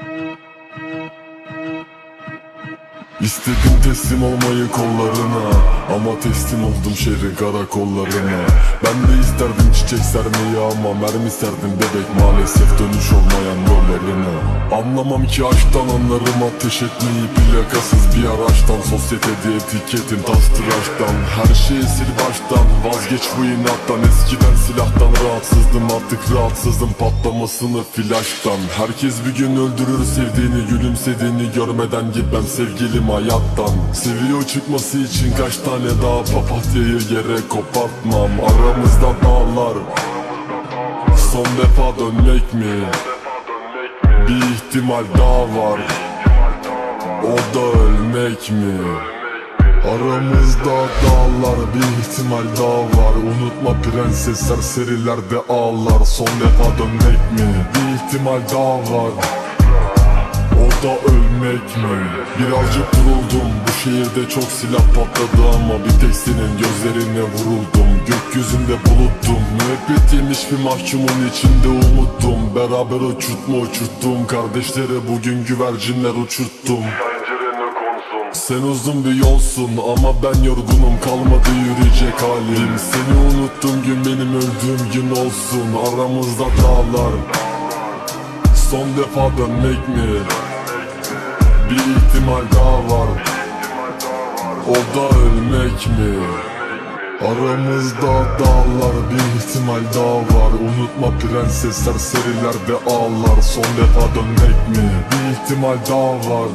Thank you. İstedim teslim olmayı kollarına Ama teslim oldum şehrin karakollarına. Ben de isterdim çiçek sermeyi ama Mermi serdim bebek. Maalesef dönüş olmayan yollarına. Anlamam ki aşktan anlarım ateş etmeyi. Plakasız bir araçtan Sosyetede etiketim. Tas tıraştan Her şeyi sil baştan. Vazgeç bu inattan Eskiden silahtan rahatsızdım. Artık rahatsızım Patlamasını flaştan. Herkes bir gün öldürür sevdiğini Gülümsediğini görmeden git ben sevgilim hayattan Seviyor çıkması için kaç tane daha papatyayı yere kopartmam Aramızda dağlar Son defa dönmek mi? Bir ihtimal daha var O da ölmek mi? Aramızda dağlar bir ihtimal daha var Unutma prenses serserilerde ağlar Son defa dönmek mi? Bir ihtimal daha var da ölmek mi? Birazcık vuruldum. Bu şehirde çok silah patladı ama Bir tek senin gözlerine vuruldum. Gökyüzünde buluttum. Müebbet yemiş bir mahkumun içinde umuttum. Beraber uçurtma uçurttum. Kardeşlere bugün güvercinler uçurttum. Sen uzun bir yolsun ama ben yorgunum. Kalmadı yürüyecek halim. Seni unuttuğum gün benim öldüğüm gün olsun. Aramızda dağlar. Son defa dönmek mi? Bir ihtimal daha var O da ölmek mi? Aramızda dağlar bir ihtimal daha var Unutma prenses serserilerde ağlar Son defa dönmek mi? Bir ihtimal daha var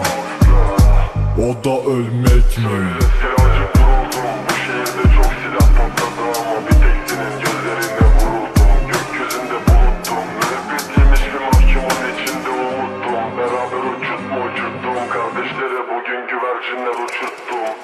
O da ölmek mi? Vuruldum Bu şehirde uçurtma uçurttum